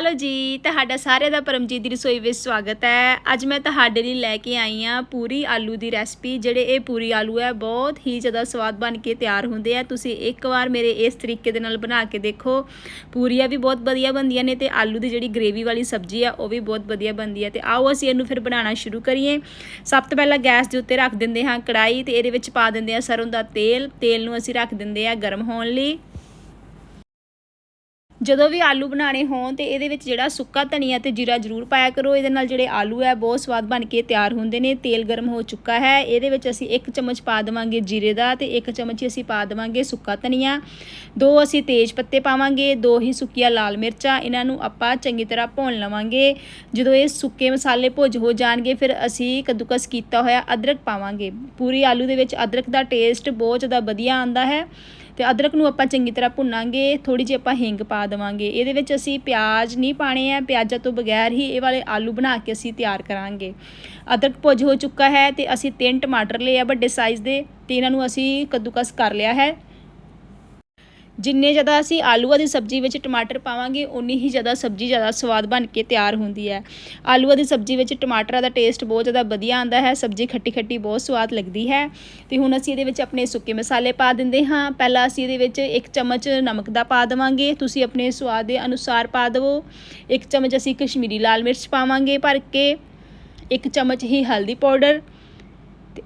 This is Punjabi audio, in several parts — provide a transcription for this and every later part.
ਹੈਲੋ ਜੀ, ਤੁਹਾਡਾ ਸਾਰਿਆਂ ਦਾ ਪਰਮਜੀਤ ਦੀ ਰਸੋਈ ਵਿੱਚ ਸਵਾਗਤ ਹੈ। ਅੱਜ ਮੈਂ ਤੁਹਾਡੇ ਲਈ ਲੈ ਕੇ ਆਈ ਹਾਂ ਪੂਰੀ ਆਲੂ ਦੀ ਰੈਸਪੀ, ਜਿਹੜੇ ਇਹ ਪੂਰੀ ਆਲੂ ਹੈ, ਬਹੁਤ ਹੀ ਜ਼ਿਆਦਾ ਸਵਾਦ ਬਣ ਕੇ ਤਿਆਰ ਹੁੰਦੇ ਆ। ਤੁਸੀਂ ਇੱਕ ਵਾਰ ਮੇਰੇ ਇਸ ਤਰੀਕੇ ਦੇ ਨਾਲ ਬਣਾ ਕੇ ਦੇਖੋ। ਪੂਰੀਆਂ ਵੀ ਬਹੁਤ ਵਧੀਆ ਬਣਦੀਆਂ ਨੇ ਤੇ ਆਲੂ ਦੀ ਜਿਹੜੀ ਗ੍ਰੇਵੀ ਵਾਲੀ ਸਬਜ਼ੀ ਆ, ਉਹ ਵੀ ਬਹੁਤ ਵਧੀਆ ਬਣਦੀ ਹੈ ਤੇ ਆਓ ਅਸੀਂ ਇਹਨੂੰ ਫਿਰ ਬਣਾਉਣਾ ਸ਼ੁਰੂ ਕਰੀਏ। ਸਭ ਤੋਂ ਪਹਿਲਾਂ ਗੈਸ ਦੇ ਉੱਤੇ ਰੱਖ ਦਿੰਦੇ ਹਾਂ ਕੜਾਈ ਤੇ ਇਹਦੇ ਵਿੱਚ ਪਾ ਦਿੰਦੇ ਹਾਂ ਸਰੋਂ ਦਾ ਤੇਲ। ਤੇਲ ਨੂੰ ਅਸੀਂ ਰੱਖ ਦਿੰਦੇ ਹਾਂ ਗਰਮ ਹੋਣ ਲਈ। ਜਦੋਂ ਵੀ ਆਲੂ ਬਣਾਣੇ ਹੋਣ ਤੇ ਇਹਦੇ ਵਿੱਚ ਜਿਹੜਾ ਸੁੱਕਾ ਧਨੀਆ ਤੇ ਜੀਰਾ ਜ਼ਰੂਰ ਪਾਇਆ ਕਰੋ। ਇਹਦੇ ਨਾਲ ਜਿਹੜੇ ਆਲੂ ਹੈ, ਬਹੁਤ ਸਵਾਦ ਬਣ ਕੇ ਤਿਆਰ ਹੁੰਦੇ ਨੇ, ਤੇਲ ਗਰਮ ਹੋ ਚੁੱਕਾ ਹੈ। ਇਹਦੇ ਵਿੱਚ ਅਸੀਂ ਇੱਕ ਚਮਚ ਪਾ ਦੇਵਾਂਗੇ ਜੀਰੇ ਦਾ ਤੇ ਇੱਕ ਚਮਚ ਹੀ ਅਸੀਂ ਪਾ ਦੇਵਾਂਗੇ ਸੁੱਕਾ ਧਨੀਆ। ਦੋ ਅਸੀਂ ਤੇਜ ਪੱਤੇ ਪਾਵਾਂਗੇ, ਦੋ ਹੀ ਸੁੱਕੀਆਂ ਲਾਲ ਮਿਰਚਾਂ। ਇਹਨਾਂ ਨੂੰ ਆਪਾਂ ਚੰਗੀ ਤਰ੍ਹਾਂ ਭੁੰਨ ਲਵਾਂਗੇ। ਜਦੋਂ ਇਹ ਸੁੱਕੇ ਮਸਾਲੇ ਭੁੱਜ ਹੋ ਜਾਣਗੇ, ਫਿਰ ਅਸੀਂ ਕੱਦੂਕਸ ਕੀਤਾ ਹੋਇਆ ਅਦਰਕ ਪਾਵਾਂਗੇ। ਪੂਰੀ ਆਲੂ ਦੇ ਵਿੱਚ ਅਦਰਕ ਦਾ ਟੇਸਟ ਬਹੁਤ ਜ਼ਿਆਦਾ ਵਧੀਆ ਆਉਂਦਾ ਹੈ। ਤੇ ਅਦਰਕ ਨੂੰ ਆਪਾਂ ਚੰਗੀ ਤਰ੍ਹਾਂ ਭੁੰਨਾਂਗੇ ਥੋੜੀ ਜਿਹੀ ਆਪਾਂ ਹਿੰਗ ਪਾ ਦੇਵਾਂਗੇ। ਇਹਦੇ ਵਿੱਚ ਅਸੀਂ ਪਿਆਜ਼ ਨਹੀਂ ਪਾਣੇ ਆ, ਪਿਆਜ਼ਾਂ ਤੋਂ ਬਗੈਰ ਹੀ ਇਹ ਵਾਲੇ ਆਲੂ ਬਣਾ ਕੇ ਅਸੀਂ ਤਿਆਰ ਕਰਾਂਗੇ। ਅਦਰਕ ਭੁੱਜ ਹੋ ਚੁੱਕਾ ਹੈ ਤੇ ਅਸੀਂ ਤਿੰਨ ਟਮਾਟਰ ਲਏ ਆ ਵੱਡੇ ਸਾਈਜ਼ ਦੇ ਤੇ ਇਹਨਾਂ ਨੂੰ ਅਸੀਂ ਕੱਦੂਕਸ ਕਰ ਲਿਆ ਹੈ। ਜਿੰਨੇ ਜ਼ਿਆਦਾ ਅਸੀਂ ਆਲੂਆਂ ਦੀ ਸਬਜ਼ੀ ਵਿੱਚ ਟਮਾਟਰ ਪਾਵਾਂਗੇ ਉਨੀ ਹੀ ਜ਼ਿਆਦਾ ਸਬਜ਼ੀ ਜ਼ਿਆਦਾ ਸਵਾਦ ਬਣ ਕੇ ਤਿਆਰ ਹੁੰਦੀ ਹੈ। ਆਲੂਆਂ ਦੀ ਸਬਜ਼ੀ ਵਿੱਚ ਟਮਾਟਰਾਂ ਦਾ ਟੇਸਟ ਬਹੁਤ ਜ਼ਿਆਦਾ ਵਧੀਆ ਆਉਂਦਾ ਹੈ, ਸਬਜ਼ੀ ਖੱਟੀ ਖੱਟੀ ਬਹੁਤ ਸਵਾਦ ਲੱਗਦੀ ਹੈ। ਤੇ ਹੁਣ ਅਸੀਂ ਇਹਦੇ ਵਿੱਚ ਆਪਣੇ ਸੁੱਕੇ ਮਸਾਲੇ ਪਾ ਦਿੰਦੇ ਹਾਂ। ਪਹਿਲਾਂ ਅਸੀਂ ਇਹਦੇ ਵਿੱਚ ਇੱਕ ਚਮਚ ਨਮਕ ਦਾ ਪਾ ਦੇਵਾਂਗੇ। ਤੁਸੀਂ ਆਪਣੇ ਸਵਾਦ ਦੇ ਅਨੁਸਾਰ ਪਾ ਦਿਵੋ। ਇੱਕ ਚਮਚ ਅਸੀਂ ਕਸ਼ਮੀਰੀ ਲਾਲ ਮਿਰਚ ਪਾਵਾਂਗੇ ਭਰ ਕੇ। ਇੱਕ ਚਮਚ ਹੀ ਹਲਦੀ ਪਾਊਡਰ।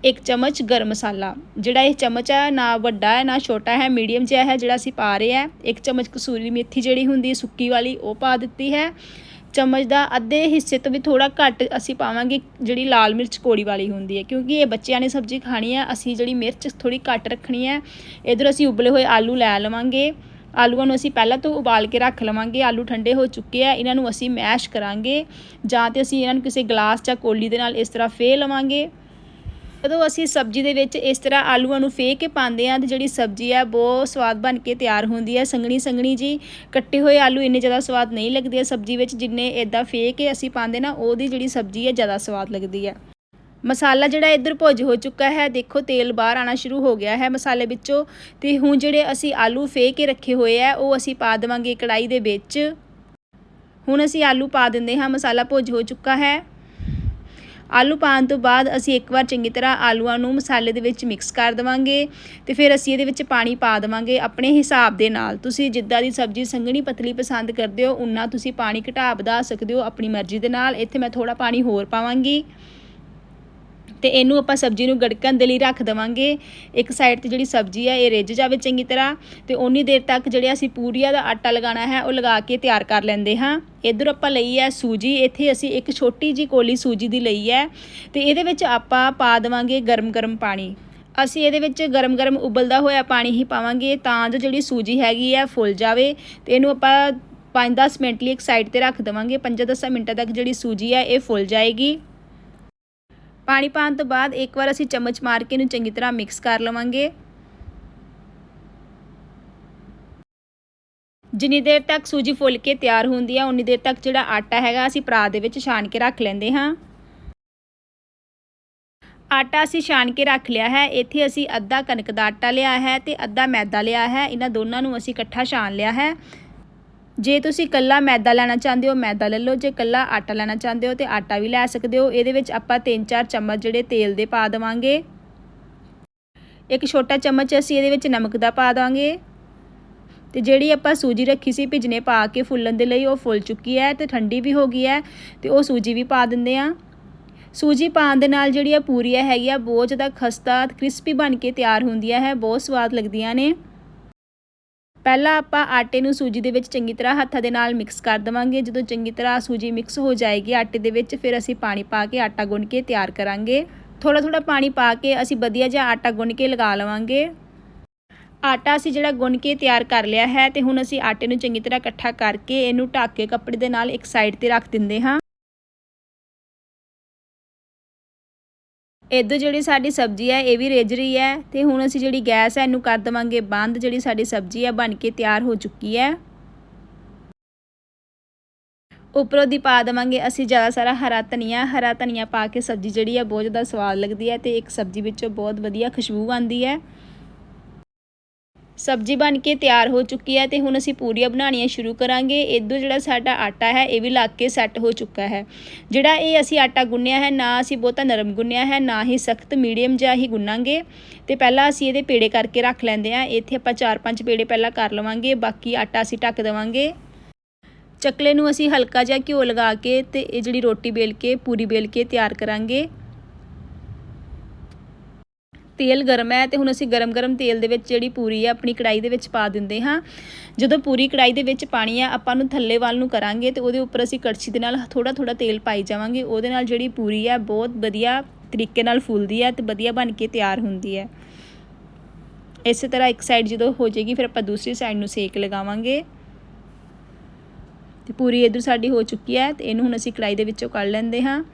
ਤੇ ਇੱਕ ਚਮਚ ਗਰਮ ਮਸਾਲਾ। ਜਿਹੜਾ ਇਹ ਚਮਚ ਹੈ ਨਾ ਵੱਡਾ ਹੈ, ਨਾ ਛੋਟਾ ਹੈ, ਮੀਡੀਅਮ ਜਿਹਾ ਹੈ, ਜਿਹੜਾ ਅਸੀਂ ਪਾ ਰਹੇ ਹਾਂ। ਇੱਕ ਚਮਚ ਕਸੂਰੀ ਮੇਥੀ ਜਿਹੜੀ ਹੁੰਦੀ ਸੁੱਕੀ ਵਾਲੀ, ਉਹ ਪਾ ਦਿੱਤੀ ਹੈ। ਚਮਚ ਦਾ ਅੱਧੇ ਹਿੱਸੇ ਤੋਂ ਵੀ ਥੋੜਾ ਘੱਟ ਅਸੀਂ ਪਾਵਾਂਗੇ, ਜਿਹੜੀ ਲਾਲ ਮਿਰਚ ਕੋੜੀ ਵਾਲੀ ਹੁੰਦੀ ਹੈ। ਕਿਉਂਕਿ ਇਹ ਬੱਚਿਆਂ ਨੇ ਸਬਜ਼ੀ ਖਾਣੀ ਹੈ ਅਸੀਂ ਜਿਹੜੀ ਮਿਰਚ ਥੋੜੀ ਘੱਟ ਰੱਖਣੀ ਹੈ। ਇਧਰ ਅਸੀਂ ਉਬਲੇ ਹੋਏ ਆਲੂ ਲੈ ਲਵਾਂਗੇ। ਆਲੂਆਂ ਨੂੰ ਅਸੀਂ ਪਹਿਲਾਂ ਤੋਂ ਉਬਾਲ ਕੇ ਰੱਖ ਲਵਾਂਗੇ। ਆਲੂ ਠੰਡੇ ਹੋ ਚੁੱਕੇ ਆ, ਇਹਨਾਂ ਨੂੰ ਅਸੀਂ ਮੈਸ਼ ਕਰਾਂਗੇ। ਜਾਂ ਤੇ ਅਸੀਂ ਇਹਨਾਂ ਨੂੰ ਕਿਸੇ ਗਲਾਸ ਜਾਂ ਕੋਲੀ ਦੇ ਨਾਲ ਇਸ ਤਰ੍ਹਾਂ ਫੇ ਲਵਾਂਗੇ। ਜਦੋਂ ਅਸੀਂ ਸਬਜ਼ੀ ਦੇ ਵਿੱਚ ਇਸ ਤਰ੍ਹਾਂ ਆਲੂਆਂ ਨੂੰ ਫੇਹ ਕੇ ਪਾਉਂਦੇ ਆ ਤੇ ਜਿਹੜੀ ਸਬਜ਼ੀ ਹੈ ਬਹੁਤ ਸਵਾਦ ਬਣ ਕੇ ਤਿਆਰ ਹੁੰਦੀ ਹੈ। ਸੰਘਣੀ ਸੰਘਣੀ ਜੀ ਕੱਟੇ ਹੋਏ ਆਲੂ ਇੰਨੇ ਜ਼ਿਆਦਾ ਸਵਾਦ ਨਹੀਂ ਲੱਗਦੇ ਸਬਜ਼ੀ ਵਿੱਚ, ਜਿੰਨੇ ਇਦਾਂ ਫੇਹ ਕੇ ਅਸੀਂ ਪਾਉਂਦੇ ਨਾ, ਉਹਦੀ ਜਿਹੜੀ ਸਬਜ਼ੀ ਹੈ ਜ਼ਿਆਦਾ ਸਵਾਦ ਲੱਗਦੀ ਹੈ। ਮਸਾਲਾ ਜਿਹੜਾ ਇੱਧਰ ਭੁੱਜ ਹੋ ਚੁੱਕਾ ਹੈ, ਦੇਖੋ ਤੇਲ ਬਾਹਰ ਆਣਾ ਸ਼ੁਰੂ ਹੋ ਗਿਆ ਹੈ ਮਸਾਲੇ ਵਿੱਚੋਂ ਤੇ ਹੁਣ ਜਿਹੜੇ ਅਸੀਂ ਆਲੂ ਫੇ ਕੇ ਰੱਖੇ ਹੋਏ ਆ, ਉਹ ਅਸੀਂ ਪਾ ਦੇਵਾਂਗੇ ਕੜਾਈ ਦੇ ਵਿੱਚ। ਹੁਣ ਅਸੀਂ ਆਲੂ ਪਾ ਦਿੰਦੇ ਹਾਂ, ਮਸਾਲਾ ਭੁੱਜ ਹੋ ਚੁੱਕਾ ਹੈ। ਆਲੂ ਪਾਉਣ ਤੋਂ ਬਾਅਦ ਅਸੀਂ ਇੱਕ ਵਾਰ ਚੰਗੀ ਤਰ੍ਹਾਂ ਆਲੂਆਂ ਨੂੰ ਮਸਾਲੇ ਦੇ ਵਿੱਚ ਮਿਕਸ ਕਰ ਦੇਵਾਂਗੇ ਤੇ ਫਿਰ ਅਸੀਂ ਇਹਦੇ ਵਿੱਚ ਪਾਣੀ ਪਾ ਦੇਵਾਂਗੇ ਆਪਣੇ ਹਿਸਾਬ ਦੇ ਨਾਲ। ਤੁਸੀਂ ਜਿੱਦਾਂ ਦੀ ਸਬਜ਼ੀ ਸੰਘਣੀ ਪਤਲੀ ਪਸੰਦ ਕਰਦੇ ਹੋ ਉਨਾ ਤੁਸੀਂ ਪਾਣੀ ਘਟਾ ਵਧਾ ਸਕਦੇ ਹੋ ਆਪਣੀ ਮਰਜ਼ੀ ਦੇ ਨਾਲ। ਇੱਥੇ ਮੈਂ ਥੋੜਾ ਪਾਣੀ ਹੋਰ ਪਾਵਾਂਗੀ। ਤੇ ਇਹਨੂੰ ਆਪਾਂ ਸਬਜ਼ੀ ਨੂੰ ਗੜਕਣ ਦੇ ਲਈ ਰੱਖ ਦਵਾਂਗੇ। ਇੱਕ ਸਾਈਡ ਤੇ ਜਿਹੜੀ ਸਬਜ਼ੀ ਹੈ ਇਹ ਰਿੱਝ ਜਾਵੇ ਚੰਗੀ ਤਰ੍ਹਾਂ ਤੇ ਉਨੀ ਦੇਰ ਤੱਕ ਜਿਹੜੇ ਅਸੀਂ ਪੂਰੀਆ ਦਾ ਆਟਾ ਲਗਾਉਣਾ ਹੈ, ਉਹ ਲਗਾ ਕੇ ਤਿਆਰ ਕਰ ਲੈਂਦੇ ਹਾਂ। ਇਧਰ ਆਪਾਂ ਲਈ ਹੈ ਸੂਜੀ, ਇੱਥੇ ਅਸੀਂ ਇੱਕ ਛੋਟੀ ਜੀ ਕੋਲੀ ਸੂਜੀ ਦੀ ਲਈ ਹੈ ਤੇ ਇਹਦੇ ਵਿੱਚ ਆਪਾਂ ਪਾ ਦੇਵਾਂਗੇ ਗਰਮ-ਗਰਮ ਪਾਣੀ। ਅਸੀਂ ਇਹਦੇ ਵਿੱਚ ਗਰਮ-ਗਰਮ ਉਬਲਦਾ ਹੋਇਆ ਪਾਣੀ ਹੀ ਪਾਵਾਂਗੇ ਤਾਂ ਜੋ ਜਿਹੜੀ ਸੂਜੀ ਹੈਗੀ ਹੈ ਫੁੱਲ ਜਾਵੇ ਤੇ ਇਹਨੂੰ ਆਪਾਂ 5-10 ਮਿੰਟ ਲਈ ਇੱਕ ਸਾਈਡ ਤੇ ਰੱਖ ਦੇਵਾਂਗੇ। 5-10 ਮਿੰਟਾਂ ਤੱਕ ਜਿਹੜੀ ਸੂਜੀ ਹੈ ਇਹ ਫੁੱਲ ਜਾਏਗੀ। ਪਾਣੀ ਪਾਉਣ ਤੋਂ ਬਾਅਦ ਇੱਕ ਵਾਰ ਅਸੀਂ ਚਮਚ ਮਾਰ ਕੇ ਇਹਨੂੰ ਚੰਗੀ ਤਰ੍ਹਾਂ ਮਿਕਸ ਕਰ ਲਵਾਂਗੇ। ਜਿੰਨੀ ਦੇਰ ਤੱਕ ਸੂਜੀ ਫੁੱਲ ਕੇ ਤਿਆਰ ਹੁੰਦੀ ਆ, ਉਨੀ ਦੇਰ ਤੱਕ ਜਿਹੜਾ ਆਟਾ ਹੈਗਾ ਅਸੀਂ ਪਰਾਤ ਦੇ ਵਿੱਚ ਛਾਣ ਕੇ ਰੱਖ ਲੈਂਦੇ ਹਾਂ। ਆਟਾ ਅਸੀਂ ਛਾਣ ਕੇ ਰੱਖ ਲਿਆ ਹੈ, ਇੱਥੇ ਅਸੀਂ ਅੱਧਾ ਕਣਕ ਦਾ ਆਟਾ ਲਿਆ ਹੈ ਤੇ ਅੱਧਾ ਮੈਦਾ ਲਿਆ ਹੈ, ਇਹਨਾਂ ਦੋਨਾਂ ਨੂੰ ਅਸੀਂ ਇਕੱਠਾ ਛਾਣ ਲਿਆ ਹੈ। ਜੇ ਤੁਸੀਂ ਕੱਲਾ ਮੈਦਾ ਲੈਣਾ ਚਾਹੁੰਦੇ ਹੋ, ਮੈਦਾ ਲੈ ਲਓ। ਜੇ ਕੱਲਾ ਆਟਾ ਲੈਣਾ ਚਾਹੁੰਦੇ ਹੋ ਤੇ ਆਟਾ ਵੀ ਲੈ ਸਕਦੇ ਹੋ। ਇਹਦੇ ਵਿੱਚ ਆਪਾਂ 3-4 ਚਮਚ ਜਿਹੜੇ ਤੇਲ ਦੇ ਪਾ ਦੇਵਾਂਗੇ। ਇੱਕ ਛੋਟਾ ਚਮਚ ਅਸੀਂ ਇਹਦੇ ਵਿੱਚ ਨਮਕ ਦਾ ਪਾ ਦਾਂਗੇ ਤੇ ਜਿਹੜੀ ਆਪਾਂ ਸੂਜੀ ਰੱਖੀ ਸੀ ਭਿਜਨੇ ਪਾ ਕੇ ਫੁੱਲਣ ਦੇ ਲਈ, ਉਹ ਫੁੱਲ ਚੁੱਕੀ ਹੈ ਤੇ ਠੰਡੀ ਵੀ ਹੋ ਗਈ ਹੈ ਤੇ ਉਹ ਸੂਜੀ ਵੀ ਪਾ ਦਿੰਦੇ ਆ ਸੂਜੀ ਪਾਉਣ ਦੇ ਨਾਲ ਜਿਹੜੀ ਆ ਪੂਰੀਆਂ ਹੈਗੀਆਂ ਬਹੁਤ ਜ਼ਿਆਦਾ ਖਸਤਾ, ਕ੍ਰਿਸਪੀ ਬਣ ਕੇ ਤਿਆਰ ਹੁੰਦੀਆਂ ਹੈ, ਬਹੁਤ ਸਵਾਦ ਲੱਗਦੀਆਂ ਨੇ। ਪਹਿਲਾਂ ਆਪਾਂ ਆਟੇ ਨੂੰ ਸੂਜੀ ਦੇ ਵਿੱਚ ਚੰਗੀ ਤਰ੍ਹਾਂ ਹੱਥਾਂ ਦੇ ਨਾਲ ਮਿਕਸ ਕਰ ਦੇਵਾਂਗੇ। ਜਦੋਂ ਚੰਗੀ ਤਰ੍ਹਾਂ ਸੂਜੀ ਮਿਕਸ ਹੋ ਜਾਏਗੀ ਆਟੇ ਦੇ ਵਿੱਚ, ਫਿਰ ਅਸੀਂ ਪਾਣੀ ਪਾ ਕੇ ਆਟਾ ਗੁੰਨ ਕੇ ਤਿਆਰ ਕਰਾਂਗੇ। ਥੋੜਾ ਥੋੜਾ ਪਾਣੀ ਪਾ ਕੇ ਅਸੀਂ ਵਧੀਆ ਜਿਹਾ ਆਟਾ ਗੁੰਨ ਕੇ ਲਗਾ ਲਵਾਂਗੇ। ਆਟਾ ਅਸੀਂ ਜਿਹੜਾ ਗੁੰਨ ਕੇ ਤਿਆਰ ਕਰ ਲਿਆ ਹੈ ਤੇ ਹੁਣ ਅਸੀਂ ਆਟੇ ਨੂੰ ਚੰਗੀ ਤਰ੍ਹਾਂ ਇਕੱਠਾ ਕਰਕੇ ਇਹਨੂੰ ਢੱਕ ਕੇ ਕੱਪੜੇ ਦੇ ਨਾਲ ਇੱਕ ਸਾਈਡ ਤੇ ਰੱਖ ਦਿੰਦੇ ਹਾਂ। ਇਦੋਂ ਜਿਹੜੀ ਸਾਡੀ ਸਬਜ਼ੀ ਹੈ, ਇਹ ਵੀ ਰਿੱਝ ਰਹੀ ਹੈ ਤੇ ਹੁਣ ਅਸੀਂ ਜਿਹੜੀ ਗੈਸ ਹੈ, ਇਹਨੂੰ ਕਰ ਦਵਾਂਗੇ ਬੰਦ, ਜਿਹੜੀ ਸਾਡੀ ਸਬਜ਼ੀ ਹੈ, ਬਣ ਕੇ ਤਿਆਰ ਹੋ ਚੁੱਕੀ ਹੈ। ਉੱਪਰੋਂ ਦੀ ਪਾ ਦਵਾਂਗੇ ਅਸੀਂ ਜ਼ਿਆਦਾ ਸਾਰਾ ਹਰਾ ਧਨੀਆ ਹਰਾ ਧਨੀਆ ਪਾ ਕੇ ਸਬਜ਼ੀ ਜਿਹੜੀ ਹੈ ਬਹੁਤ ਜ਼ਿਆਦਾ ਸਵਾਦ ਲੱਗਦੀ ਹੈ ਤੇ ਇੱਕ ਸਬਜ਼ੀ ਵਿੱਚੋਂ ਬਹੁਤ ਵਧੀਆ ਖੁਸ਼ਬੂ ਆਉਂਦੀ ਹੈ। ਸਬਜ਼ੀ ਬਣ ਕੇ ਤਿਆਰ ਹੋ ਚੁੱਕੀ ਹੈ ਤੇ ਹੁਣ ਅਸੀਂ ਪੂਰੀਆਂ ਬਣਾਉਣੀਆਂ ਸ਼ੁਰੂ ਕਰਾਂਗੇ। ਇਦੋਂ ਜਿਹੜਾ ਸਾਡਾ ਆਟਾ ਹੈ, ਇਹ ਵੀ ਲੱਗ ਕੇ ਸੈੱਟ ਹੋ ਚੁੱਕਾ ਹੈ। ਜਿਹੜਾ ਇਹ ਅਸੀਂ ਆਟਾ ਗੁੰਨਿਆ ਹੈ, ਨਾ ਅਸੀਂ ਬਹੁਤਾ ਨਰਮ ਗੁੰਨਿਆ ਹੈ, ਨਾ ਹੀ ਸਖਤ ਮੀਡੀਅਮ ਜਿਹਾ ਹੀ ਗੁੰਨਾਂਗੇ। ਤੇ ਪਹਿਲਾਂ ਅਸੀਂ ਇਹਦੇ ਪੇੜੇ ਕਰਕੇ ਰੱਖ ਲੈਂਦੇ ਆ ਇੱਥੇ ਆਪਾਂ 4-5 ਪੇੜੇ ਪਹਿਲਾਂ ਕਰ ਲਵਾਂਗੇ, ਬਾਕੀ ਆਟਾ ਅਸੀਂ ਢੱਕ ਦੇਵਾਂਗੇ। ਚਕਲੇ ਨੂੰ ਅਸੀਂ ਹਲਕਾ ਜਿਹਾ ਘਿਓ ਲਗਾ ਕੇ ਤੇ ਇਹ ਜਿਹੜੀ ਰੋਟੀ ਬੇਲ ਕੇ, ਪੂਰੀ ਬੇਲ ਕੇ ਤਿਆਰ ਕਰਾਂਗੇ। ਤੇਲ ਗਰਮ ਹੈ ਤੇ ਹੁਣ ਅਸੀਂ ਗਰਮ-ਗਰਮ ਤੇਲ ਦੇ ਵਿੱਚ ਜਿਹੜੀ ਪੂਰੀ ਹੈ ਆਪਣੀ ਕੜਾਈ ਦੇ ਵਿੱਚ ਪਾ ਦਿੰਦੇ ਹਾਂ। ਜਦੋਂ ਪੂਰੀ ਕੜਾਈ ਦੇ ਵਿੱਚ ਪਾਣੀ ਆ ਆਪਾਂ ਨੂੰ ਥੱਲੇ ਵੱਲ ਨੂੰ ਕਰਾਂਗੇ ਤੇ ਉਹਦੇ ਉੱਪਰ ਅਸੀਂ ਕੜਛੀ ਦੇ ਨਾਲ ਥੋੜਾ-ਥੋੜਾ ਤੇਲ ਪਾਈ ਜਾਵਾਂਗੇ। ਉਹਦੇ ਨਾਲ ਜਿਹੜੀ ਪੂਰੀ ਹੈ, ਬਹੁਤ ਵਧੀਆ ਤਰੀਕੇ ਨਾਲ ਫੁੱਲਦੀ ਹੈ ਤੇ ਵਧੀਆ ਬਣ ਕੇ ਤਿਆਰ ਹੁੰਦੀ ਹੈ। ਇਸੇ ਤਰ੍ਹਾਂ ਇੱਕ ਸਾਈਡ ਜਦੋਂ ਹੋ ਜਾਏਗੀ, ਫਿਰ ਆਪਾਂ ਦੂਸਰੀ ਸਾਈਡ ਨੂੰ ਸੇਕ ਲਗਾਵਾਂਗੇ। ਤੇ ਪੂਰੀ ਇਧਰ ਸਾਡੀ ਹੋ ਚੁੱਕੀ ਹੈ ਤੇ ਇਹਨੂੰ ਹੁਣ ਅਸੀਂ ਕੜਾਈ ਦੇ ਵਿੱਚੋਂ ਕੱਢ ਲੈਂਦੇ ਹਾਂ।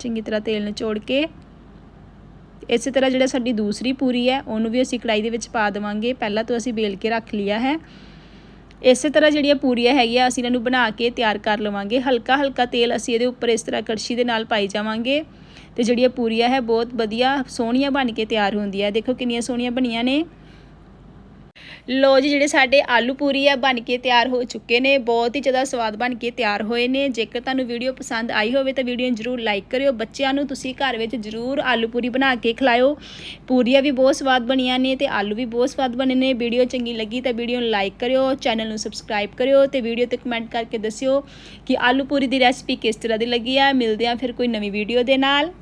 ਚੰਗੀ ਤਰ੍ਹਾਂ ਤੇਲ ਨਿਚੋੜ ਕੇ ਇਸੇ ਤਰ੍ਹਾਂ ਜਿਹੜਾ ਸਾਡੀ ਦੂਸਰੀ ਪੂਰੀ ਹੈ, ਉਹਨੂੰ ਵੀ ਅਸੀਂ ਕੜਾਈ ਦੇ ਵਿੱਚ ਪਾ ਦੇਵਾਂਗੇ। ਪਹਿਲਾਂ ਤੋਂ ਅਸੀਂ ਬੇਲ ਕੇ ਰੱਖ ਲਿਆ ਹੈ। ਇਸੇ ਤਰ੍ਹਾਂ ਜਿਹੜੀਆਂ ਪੂਰੀਆਂ ਹੈਗੀਆਂ, ਅਸੀਂ ਇਹਨਾਂ ਨੂੰ ਬਣਾ ਕੇ ਤਿਆਰ ਕਰ ਲਵਾਂਗੇ। ਹਲਕਾ ਹਲਕਾ ਤੇਲ ਅਸੀਂ ਇਹਦੇ ਉੱਪਰ ਇਸ ਤਰ੍ਹਾਂ ਕੜਛੀ ਦੇ ਨਾਲ ਪਾਈ ਜਾਵਾਂਗੇ ਤੇ ਜਿਹੜੀਆਂ ਪੂਰੀਆਂ ਹੈ, ਬਹੁਤ ਵਧੀਆ ਸੋਹਣੀਆਂ ਬਣ ਕੇ ਤਿਆਰ ਹੁੰਦੀਆਂ। ਦੇਖੋ ਕਿੰਨੀਆਂ ਸੋਹਣੀਆਂ ਬਣੀਆਂ ਨੇ। ਲੋ ਜੀ, ਜਿਹੜੇ ਸਾਡੇ ਆਲੂ ਪੂਰੀ ਆ, ਬਣ ਕੇ ਤਿਆਰ ਹੋ ਚੁੱਕੇ ਨੇ, ਬਹੁਤ ਹੀ ਜ਼ਿਆਦਾ ਸਵਾਦ ਬਣ ਕੇ ਤਿਆਰ ਹੋਏ ਨੇ। ਜੇਕਰ ਤੁਹਾਨੂੰ ਵੀਡੀਓ ਪਸੰਦ ਆਈ ਹੋਵੇ ਤਾਂ ਵੀਡੀਓ ਨੂੰ ਜਰੂਰ ਲਾਈਕ ਕਰਿਓ। ਬੱਚਿਆਂ ਨੂੰ ਤੁਸੀਂ ਘਰ ਵਿੱਚ ਜਰੂਰ ਆਲੂ ਪੂਰੀ ਬਣਾ ਕੇ ਖਿਲਾਇਓ। ਪੂਰੀਆਂ ਵੀ ਬਹੁਤ ਸਵਾਦ ਬਣੀਆਂ ਨੇ ਤੇ ਆਲੂ ਵੀ ਬਹੁਤ ਸਵਾਦ ਬਣੇ ਨੇ। ਵੀਡੀਓ ਚੰਗੀ ਲੱਗੀ ਤਾਂ ਵੀਡੀਓ ਨੂੰ ਲਾਈਕ ਕਰਿਓ, ਚੈਨਲ ਨੂੰ ਸਬਸਕ੍ਰਾਈਬ ਕਰਿਓ ਤੇ ਵੀਡੀਓ ਤੇ ਕਮੈਂਟ ਕਰਕੇ ਦੱਸਿਓ ਕਿ ਆਲੂ ਪੂਰੀ ਦੀ ਰੈਸਪੀ ਕਿਸ ਤਰ੍ਹਾਂ ਦੀ ਲੱਗੀ ਆ। ਮਿਲਦੇ ਆ ਫਿਰ ਕੋਈ ਨਵੀਂ ਵੀਡੀਓ ਦੇ ਨਾਲ।